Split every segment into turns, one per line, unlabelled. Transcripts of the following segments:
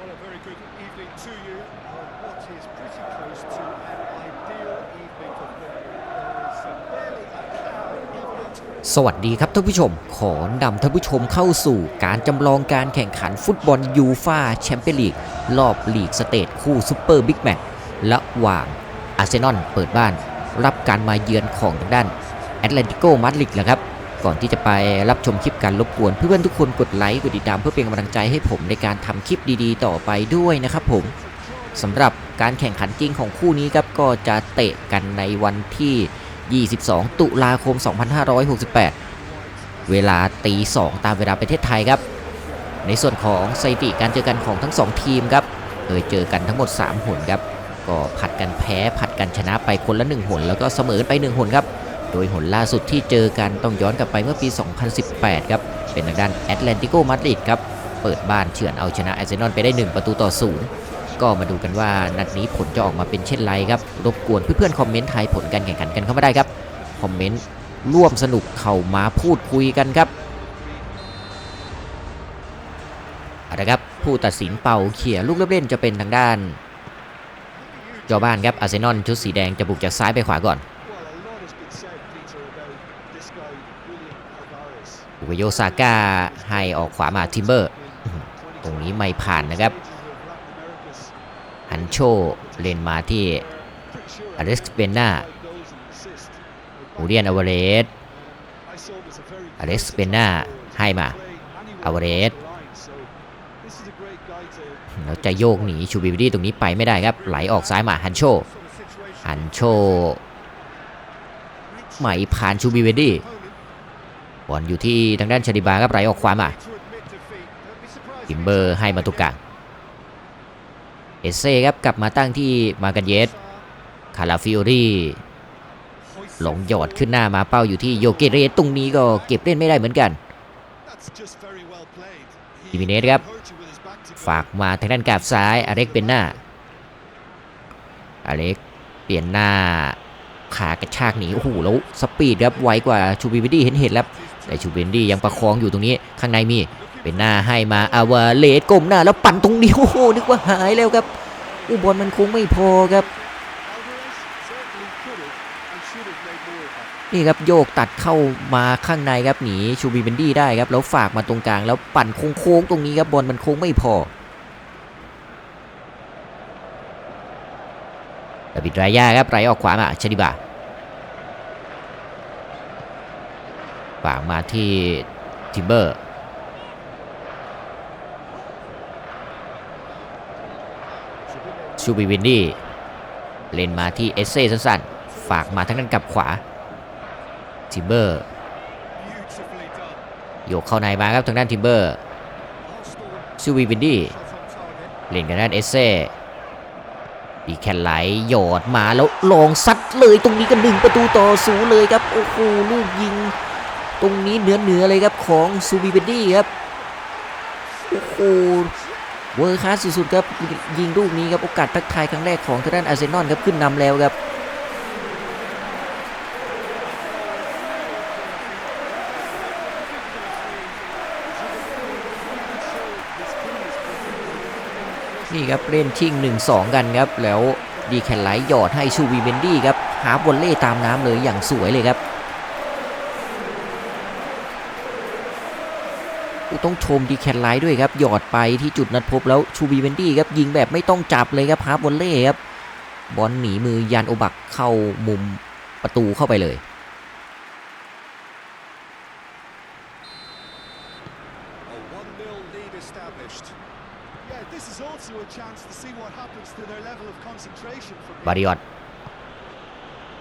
Well, a very good evening to you on what is pretty close to an ideal evening for football. There's barely a cloud even
สวัสดีครับท่านผู้ชม ขอนำท่านผู้ชมเข้าสู่การจำลองการแข่งขันฟุตบอลยูฟาแชมเปี้ยนลีกรอบลีกสเตทคู่ซูเปอร์บิ๊กแมตช์ระหว่างอาร์เซนอลเปิดบ้าน รับการมาเยือนของทางด้านแอตเลติโกมาดริดนะครับ ก่อนที่จะไปรับชมคลิปการรบกวนเพื่อนๆทุกคนกดไลค์กดติดตามเพื่อเป็นกำลังใจให้ผมในการทำคลิปดีๆ ต่อไปด้วยนะครับผมสำหรับการแข่งขันจริงของคู่นี้ครับก็จะเตะกันในวันที่ 22 ตุลาคม 2568 เวลาตี2ตามเวลาประเทศไทยครับ ในส่วนของสถิติการเจอกันของทั้ง 2 ทีมครับเคยเจอกันทั้งหมด 3 หนครับ ก็ผัดกันแพ้ผัดกันชนะไปคนละ 1 หน แล้วก็เสมอไป 1 หนครับ โดยหนล่าสุดที่เจอกันต้องย้อนกลับไปเมื่อปี 2018 ครับ เป็นทางด้านแอตแลนติโกมาดริดครับ เปิดบ้านเฉือนเอาชนะอาร์เซนอลไปได้ 1 ประตูต่อศูนย์ก็มาดูกันว่านัดนี้ผลจะออกมาเป็นเช่นไรครับ รบกวนเพื่อนๆคอมเมนต์ทายผลการแข่งขันกันเข้ามาได้ครับ คอมเมนต์ร่วมสนุกเข้ามาพูดคุยกันครับเอาละครับผู้ตัดสินเป่าเขี่ยลูกเล่นจะเป็นทางด้านจ้าบ้านครับอาร์เซนอลชุดสีแดงจะบุกจากซ้ายไปขวาก่อน กโยซาก้าให้ออกขวามาทิมเบอร์ ตรงนี้ไม่ผ่านนะครับฮันโชเลนมาที่อเล็กซ์เบนนาอูเรียนอเวเรสอเล็กซ์เบนนาให้มาอเวเรสแล้วจะโยกหนีชูบิวดี้ตรงนี้ไปไม่ได้ครับ ไหลออกซ้ายมาฮันโชฮันโชไม่ผ่านชูบิวดี้ บอลอยู่ที่ทางด้านชาดิบาครับไหลออกขวามาทิมเบอร์ให้มาตุกกลางเอเซ่ครับกลับมาตั้งที่มากันเยสคาราฟิโอรี่หลงหยอดขึ้นหน้ามาเป้าอยู่ที่โยเกเรสตรงนี้ก็เก็บเล่นไม่ได้เหมือนกัน
ดิมิเนสครับ
ฝากมาทางด้านกาบซ้ายอเล็กเป็นหน้าอเล็กเปลี่ยนหน้าขากระชากหนีโอ้โหแล้วสปีดครับไวกว่าชูบิวิดี้เห็นเห็นๆแล้ว แต่ชูบิวิดี้ยังประคองอยู่ตรงนี้ข้างในมีเป็นหน้าให้มาอาวาเลสก้มหน้าแล้วปั่นตรงนี้โอ้โหนึกว่าหายแล้วครับอุบอลมันคงไม่พอครับนี่ครับโยกตัดเข้ามาข้างในครับหนีชูบีเบนดี้ได้ครับแล้วฝากมาตรงกลางแล้วปั่นโค้งๆตรงนี้ครับบอลมันโค้งไม่พอดาบิดรายาครับไหลออกขวามาชนิบา ฝากมาที่ทิมเบอร์ชูบีเบนดี้เล่นมาที่เอเซ่สั้นๆฝากมาทั้งนั้นกับขวาทิมเบอร์โยกเข้าในมาครับทางด้านทิมเบอร์ซูวีวินดี้เล่นกันด้านเอสเซ่ดีแคนไหลหยอดมาแล้วลองซัดเลยตรงนี้ก็หนึ่งประตูต่อศูนย์เลยครับ โอ้โหลูกยิง ตรงนี้เหนือเหนือเลยครับของซูวีวินดี้ครับโอ้โหเวอร์คาสสุดๆครับยิงลูกนี้ครับโอกาสทักทายครั้งแรกของทางด้านอาร์เซนอลครับขึ้นนำแล้วครับนี่ครับเล่นชิง 1-2 กันครับ แล้วดีแคนไลท์หยอดให้ชูวีเบนดี้ครับหาบอลเล่ตามน้ำเลยอย่างสวยเลยครับ ต้องชมดีแคนไลท์ด้วยครับ หยอดไปที่จุดนัดพบแล้วชูวีเบนดี้ครับยิงแบบไม่ต้องจับเลยครับหาบอลเล่ครับบอลหนีมือยานโอบักเข้ามุมประตูเข้าไปเลย
A 1-0 lead established. Yeah, this is also a chance to see what happens to their level of concentration from
บาริออต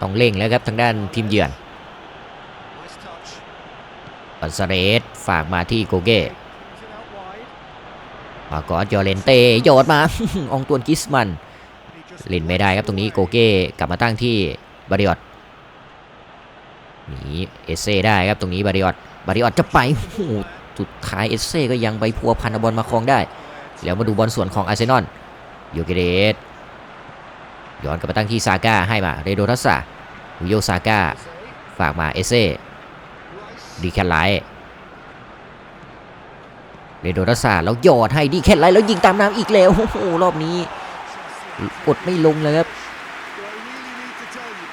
ต้องเร่งแล้วครับทางด้านทีมเยือน
Nice touch.
ปันสเรสฝากมาที่โกเก้
Is it out wide?
มากอนยอร์เลนเต้โยดมาอองตวนกิสมัน
And he just
เล่นไม่ได้ครับตรงนี้โกเก้กลับมาตั้งที่บาริออตหนีเอเซ่ได้ครับตรงนี้บาริออตบาริออตจะไปโอ้โหสุดท้ายเอเซ่ก็ยังไปพัวพันเอาบอลมาครองได้ แล้วมาดูบอลส่วนของอาร์เซนอลโยเกเรสย้อนกลับมาตั้งที่ซาก้าให้มาเรโดทัสซาวิโยซาก้าฝากมาเอเซ่
Rice.
ดีแค่ไลท์เรโดรัสซาแล้วยอดให้ดีแค่ไรแล้วยิงตามน้ำอีกแล้วโอ้โหรอบนี้กดไม่ลงเลยครับ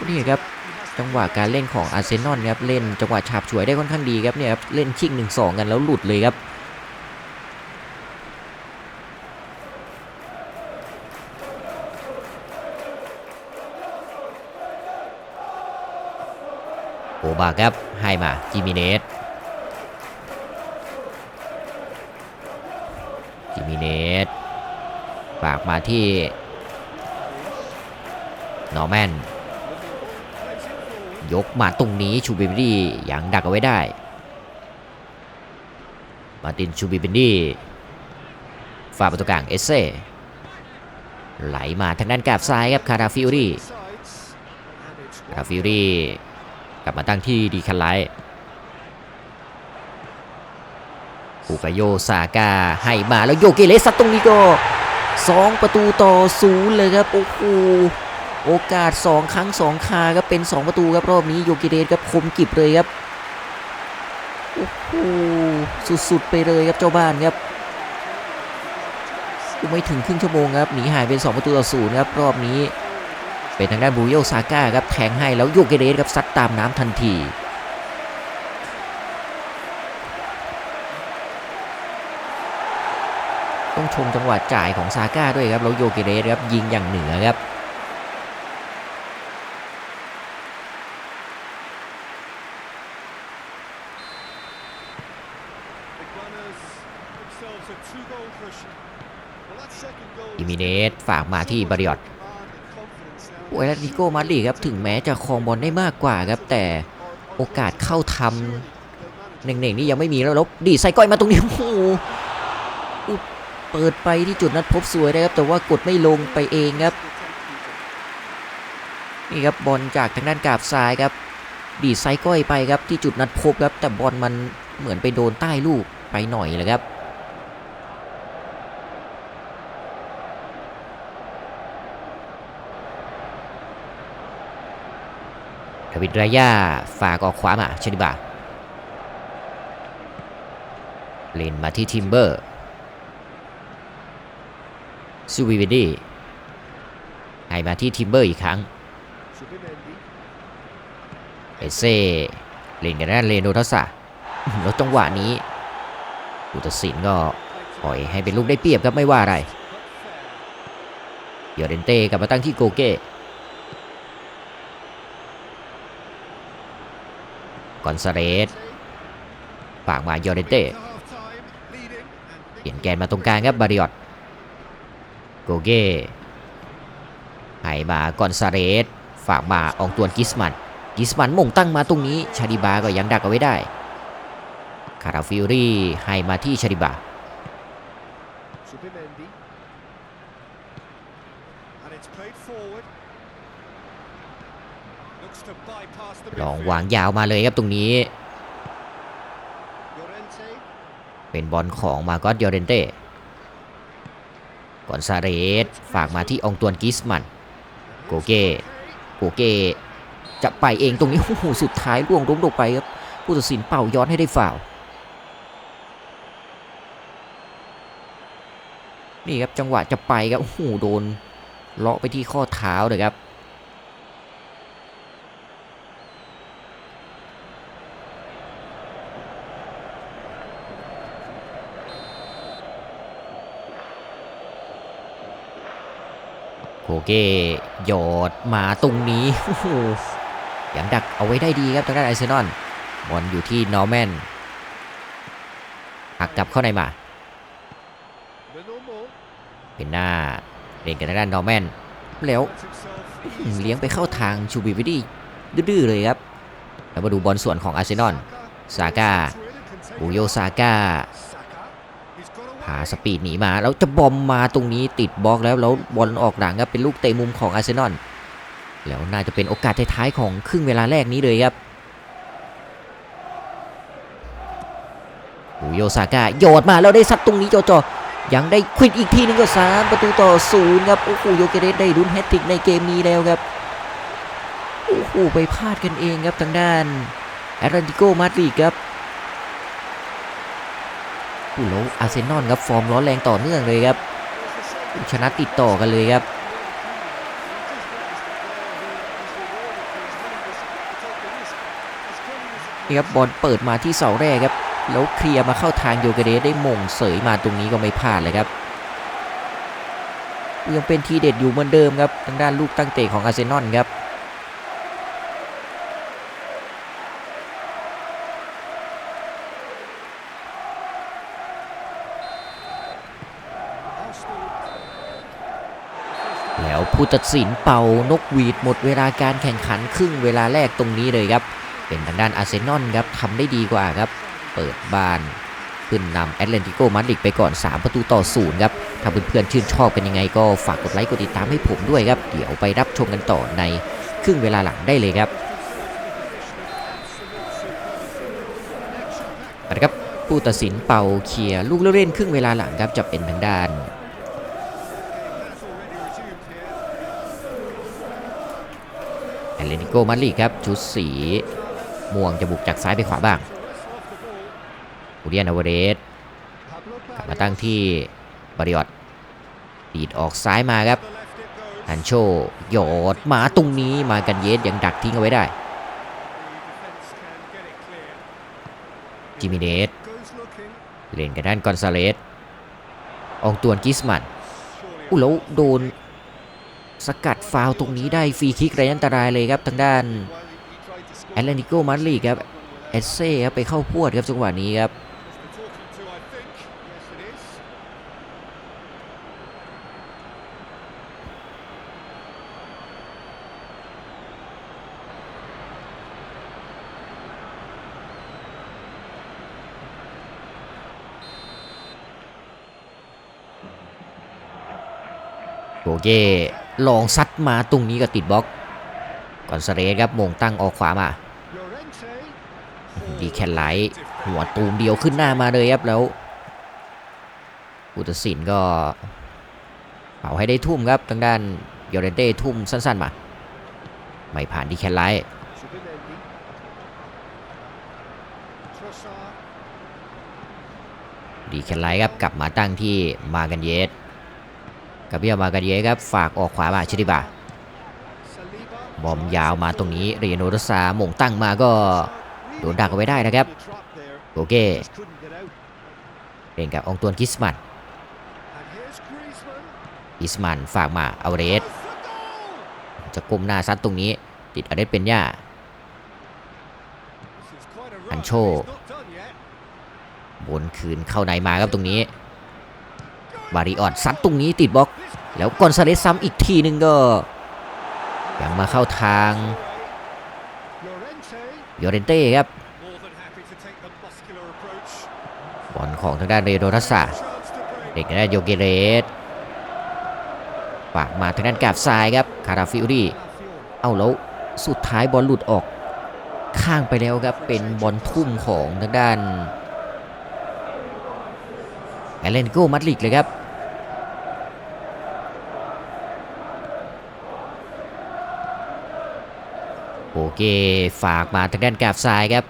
นี่ครับจังหวะการเล่นของอาร์เซนอลครับเล่นจังหวะฉาบฉวยได้ค่อนข้างดีครับเนี่ยครับเล่นชิงหนึ่งสองกันแล้วหลุดเลยครับ โอบาครับ ให้มาจิมิเนสจิมิเนสฝากมาที่นอร์แมนยกมาตรงนี้ชูบิบิดี้ยังดักเอาไว้ได้ มาตินชูบิบิดี้ฝ่าประตูกลางเอเซ่ไหลมาทางด้านกาบซ้ายครับคาราฟิวรี่คาราฟิวรี่ กลับมาตั้งที่ดีคันไลท์ปูกโยซาก้าให้มาแล้วโยเกเลสัดตรงนี้ก็ 2 ประตูต่อศูนย์เลยครับ โอ้โหโอกาส 2 ครั้ง 2 คาครับเป็น 2 ประตูครับรอบนี้โยเกเดสครับคมกิบเลยครับโอ้โหสุดๆไปเลยครับเจ้าบ้านครับไม่ถึงครึ่งชั่วโมงครับหนีหายเป็น 2 ประตูต่อศูนย์ครับรอบนี้ เป็นทางด้านบูโยซาก้าครับแทงให้แล้วโยเกเดสครับซัดตามน้ำทันทีต้องชมจังหวะจ่ายของซาก้าด้วยครับแล้วโยเกเรสครับยิงอย่างเหนือครับอิมิเนสฝากมาที่บริออต โอ้ยแลติโกมาดริดครับถึงแม้จะครองบอลได้มากกว่าครับแต่โอกาสเข้าทำเน่งๆนี่ยังไม่มีแล้วล้วดีใส่ก้อยมาตรงนี้โอ้โหเปิดไปที่จุดนัดพบสวยนะครับแต่ว่ากดไม่ลงไปเองครับนี่ครับบอลจากทางด้านกาบซ้ายครับดีไซก้อยไปครับที่จุดนัดพบครับแต่บอลมันเหมือนไปโดนใต้ลูกไปหน่อยเลยครับ วิดรายาฝากออกขวามาชนิบาเล่นมาที่ทิมเบอร์ซูวิวิดี้ให้มาที่ทิมเบอร์อีกครั้งเอเซ่เล่นกันด้านเลโนทัสซาแล้วจังหวะนี้อุตสินก็ปล่อยให้เป็นลูกได้เปรียบครับไม่ว่าอะไรเยอเดนเต้กลับมาตั้งที่โกเก้ กอนซาเรสฝากมายอเดนเต้เปลี่ยนแกนมาตรงกลางครับบาริออตโกเก้ให้มากอนซาเรสฝากมาอองตวนกิสมันกิสมันมงตั้งมาตรงนี้ชาดิบาก็ยังดักเอาไว้ได้คาราฟิรี่ให้มาที่ชาดิบา ลองวางยาวมาเลยครับตรงนี้ เป็นบอลของมาโกสยอเรนเต้กอนซาเรสฝากมาที่องตวนกิสมันโกเก้โกเก้จะไปเองตรงนี้โอ้โหสุดท้ายล่วงล้มลงไปครับ ผู้ตัดสินเป่าย้อนให้ได้ฝ่าวนี่ครับจังหวะจะไปครับโอ้โหโดนเลาะไปที่ข้อเท้าเลยครับ เก้หยอดมาตรงนี้ยังดักเอาไว้ได้ดีครับทางด้านไอเซนอนบอลอยู่ที่นอร์แมนหักกลับเข้าในมา เป็นหน้าเล่นกันทางด้านนอร์แมนแล้วเลี้ยงไปเข้าทางชูบิวิดี้ดื้อเลยครับ แล้วมาดูบอลส่วนของอาร์เซนอลซาก้าบูโยซาก้าาสปีดหนีมา แล้วจะบอมมาตรงนี้ติดบล็อกแล้วแล้วบอลออกหลังครับเป็นลูกเตะมุมของอาร์เซนอลแล้วน่าจะเป็นโอกาสท้ายๆของครึ่งเวลาแรกนี้เลยครับโยซาก้าโยดมาแล้วได้ซัดตรงนี้จอจอๆยังได้ควิดอีกทีนึงก็สามประตูต่อศูนย์ครับโอ้โหโยเกเรสได้รุนแฮตติกในเกมนี้แล้วครับโอ้โหไปพลาดกันเองครับทางด้านแอตเลติโกมาดริดครับ ผู้แล้วอาร์เซนอลครับฟอร์มร้อนแรงต่อเนื่องเลยครับ ชนะติดต่อกันเลยครับนี่ครับบอลเปิดมาที่เสาแรกครับแล้วเคลียร์มาเข้าทางโยเกเดสได้มงเสยมาตรงนี้ก็ไม่พลาดเลยครับยังเป็นทีเด็ดอยู่เหมือนเดิมครับทางด้านลูกตั้งเตะของอาร์เซนอลครับ ผู้ตัดสินเป่านกหวีดหมดเวลาการแข่งขันครึ่งเวลาแรกตรงนี้เลยครับ เป็นทางด้านอาร์เซนอลครับทำได้ดีกว่าครับ เปิดบ้านขึ้นนำแอตเลนติโกมาดริดไปก่อน 3 ประตูต่อศูนย์ครับ ถ้าเพื่อนๆชื่นชอบกันยังไงก็ฝากกดไลค์กดติดตามให้ผมด้วยครับ เดี๋ยวไปรับชมกันต่อในครึ่งเวลาหลังได้เลยครับเอาละครับผู้ตัดสินเป่าเคลียร์ลูกเล่นครึ่งเวลาหลังครับจะเป็นทางด้าน อเลติโกมาดริดครับชุดสีม่วงจะบุกจากซ้ายไปขวาบ้างอูเดียนอเวเรสกลับมาตั้งที่บริออตดีดออกซ้ายมาครับฮันโชโยดมาตรงนี้มากันเยสยังดักทิ้งเอาไว้ได้จิมิเนสเล่นกันด้านกอนซาเลสอองตวนกิสมันอู้แล้วโดน สกัดฟาวตรงนี้ได้ฟรีคิกระยะอันตรายเลยครับทางด้านแอตเลติโกมาดริดครับเอเซ่ครับไปเข้าพวดครับจังหวะนี้ครับโกเก้ ลองซัดมาตรงนี้ก็ติดบล็อกก่อนเสเรสครับมงตั้งออกขวามาดีแคนไลท์หัวตูมเดียวขึ้นหน้ามาเลยครับแล้วอุตสินก็เป่าให้ได้ทุ่มครับทางด้านยอร์เรนเต้ทุ่มสั้นๆมา ไม่ผ่านดีแคนไลท์ดีแคนไลท์ครับกลับมาตั้งที่มากันเยส กับเบียมากันเยครับฝากออกขวามาชิริบาบอมยาวมาตรงนี้เรียโนรสามงตั้งมาก็โดนดักเอาไว้ได้นะครับโอเคเล่นกับองตวนกิสมันกิสมันฝากมาเอาเรสจะก้มหน้าซัดตรงนี้ ติดอเดสเป็นย่าอันโชบนคืนเข้าในมาครับตรงนี้ บาริออดซัดตรงนี้ติดบล็อก แล้วกอนซาเลสซ้ำอีกทีหนึงก็ยังมาเข้าทางยอร์เรนเต้ครับบอลของทางด้านเรโดทัสซาเด็กทางด้านโยเกเรสฝากมาทางด้านกาบซ้ายครับคาราฟิอุรีเอาแล้วสุดท้ายบอลหลุดออกข้างไปแล้วครับ เป็นบอลทุ่มของทางด้านแอเลนโกมาดริดเลยครับ เคฝากมาทางด้านกาบซ้ายครับ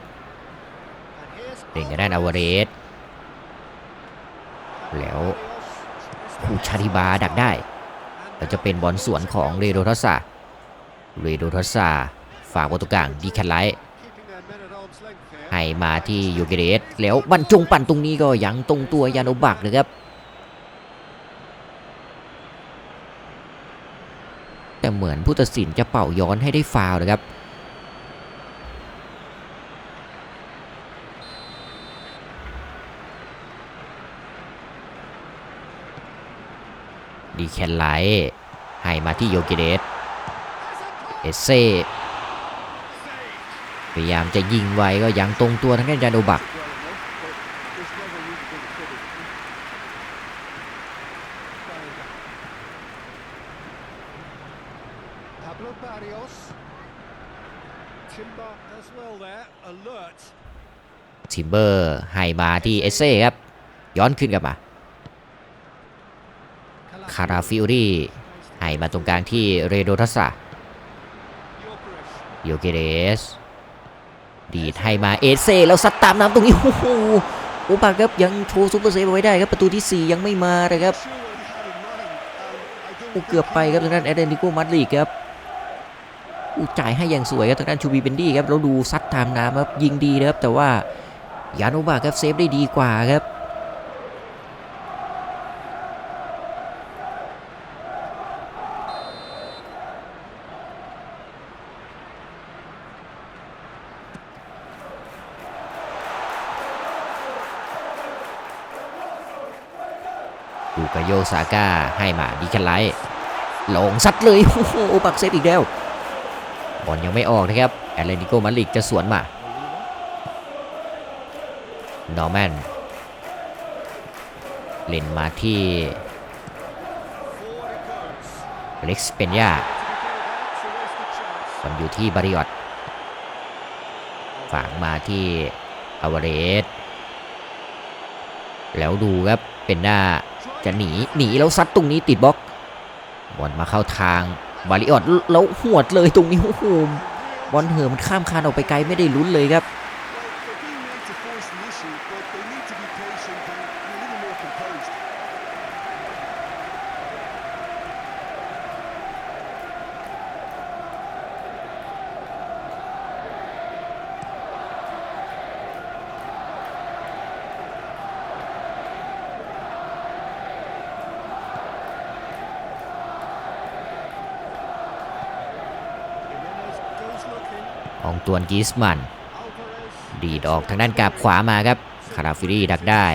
เล่นกันด้านอาวเรสแล้วคูชาริบาดักได้แล้วจะเป็นบอลสวนของเรโดทัสซาเรโดทัสซาฝากประตูกลางดีแคทไลท์ให้มาที่ยูเกเรสแล้วบรรจงปั่นตรงนี้ก็ยังตรงตัวยานโนบักเลยครับ แต่เหมือนผู้ตัดสินจะเป่าย้อนให้ได้ฟาวนะครับ ดีแคนไลท์ให้มาที่โยกิเดสเอเซ่พยายามจะยิงไว้ก็ยังตรงตัวทั้งด้านยาโนบัก
Pablo Barrios. Timber as well there, alert.
ทิมเบอร์ให้มาที่เอเซ่ครับ ย้อนขึ้นกลับมา คาราฟิโอรี่ให้มาตรงกลางที่เรโดทัสซาโยเกเรส ดีดให้มาเอเซ่แล้วซัดตามน้ำตรงนี้ โอ้โหโอปาครับยังโชว์ซูเปอร์เซฟไว้ได้ครับ ประตูทีสี่4 ยังไม่มานะครับ
Sure what he had in mind, and I don't
โอ้เกือบไปครับทางด้านแอดเดนิโกมัดริครับอู้จ่ายให้อย่างสวยครับทางด้านชูบีเบนดี้ครับแล้วดูซัดตามน้ำครับยิงดีนะครับแต่ว่ายานโอบาครับเซฟได้ดีกว่าครับ ซาก้าให้มาดีแคนไลท์ลงซัดเลยโอ้โหปักเซฟอีกแล้วบอลยังไม่ออกนะครับแอตเลติโกมาดริดจะสวนมานอร์แมนเล่นมาที่เล็กซ์เปนยาบอลอยู่ที่บาริออตฝากมาที่อาวาเรส แล้วดูครับเป็นหน้าจะหนีหนีแล้วซัดตรงนี้ติดบล็อกบอลมาเข้าทางบาริออดแล้วหวดเลยตรงนี้โอ้โหบอลเหิมันข้ามคานออกไปไกลไม่ได้ลุ้นเลยครับ อองตวนกิสมัน ดีดออกทางด้านกาบขวามาครับ คาราฟิรี่ดักได้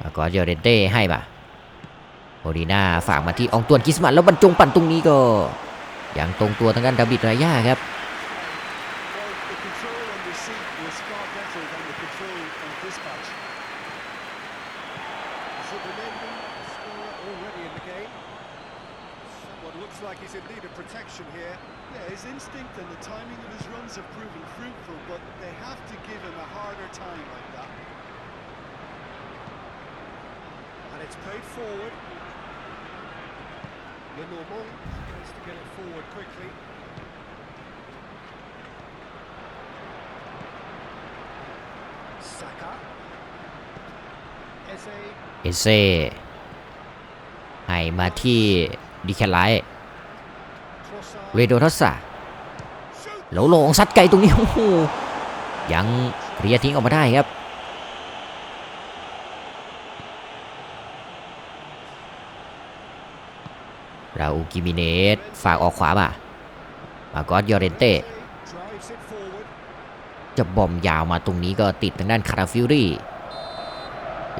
แล้วก็เจอเรนเต้ให้มาโอดีนาฝากมาที่อองตวนกิสมันแล้วบรรจงปั่นตรงนี้ก็ยังตรงตัวทางด้านดาบิดรายาครับ
looks like he's in need of protection here.
Yeah, his instinct and the timing of his runs have proven fruitful, but they have to give him a harder time like that.
And it's played forward. Le Normand tries to get it forward quickly. Saka. Eze.
เอเซ่ให้มาที่ ดีแคไลเรโดทัสซาแล้วลงซัดไกลตรงนี้โอ้โหยังเคลียทิ้งออกมาได้ครับราอูกิมิเนสฝากออกขวามามากอสยอเรนเต้จะบอมยาวมาตรงนี้ก็ติดทางด้านคาราฟิวรี่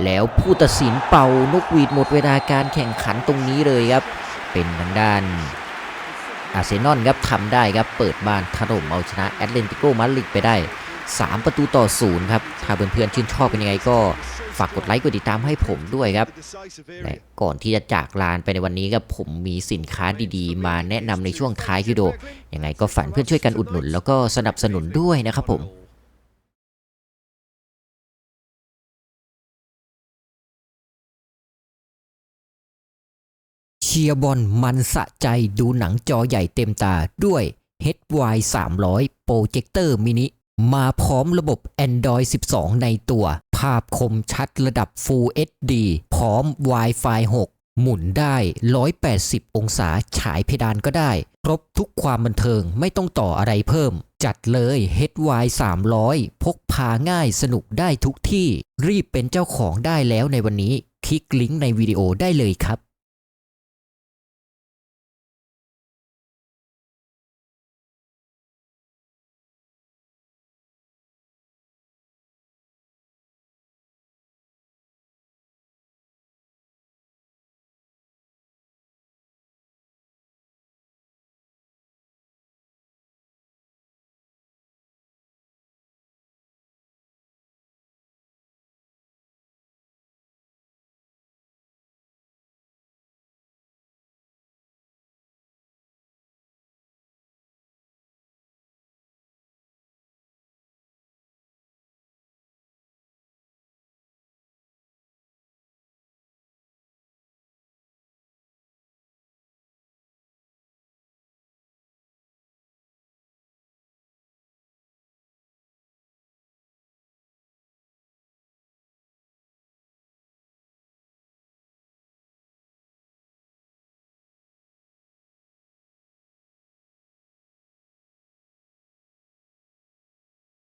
แล้วผู้ตัดสินเป่านกหวีดหมดเวลาการแข่งขันตรงนี้เลยครับ เป็นทางด้านอาร์เซนอลครับทำได้ครับเปิดบ้านถล่มเอาชนะแอตเลติโกมาดริดไปได้ 3 ประตูต่อศูนย์ครับ ถ้าเพื่อนๆชื่นชอบเป็นยังไงก็ฝากกดไลค์กดติดตามให้ผมด้วยครับ และก่อนที่จะจากลานไปในวันนี้ครับผมมีสินค้าดีๆ มาแนะนำในช่วงท้ายคลิปวิดีโอยังไงก็ฝันเพื่อนช่วยกันอุดหนุน แล้วก็สนับสนุนด้วยนะครับผม ชียร์บอลมันสะใจดูหนังจอใหญ่เต็มตาด้วย HY 300โปรเจคเตอร์มินิมาพร้อมระบบ Android 12 ในตัว ภาพคมชัดระดับ Full HD พร้อม Wi-Fi 6 หมุนได้ 180 องศาฉายเพดานก็ได้ ครบทุกความบันเทิงไม่ต้องต่ออะไรเพิ่ม จัดเลย HY 300 พกพาง่ายสนุกได้ทุกที่ รีบเป็นเจ้าของได้แล้วในวันนี้ คลิกลิงก์ในวิดีโอได้เลยครับ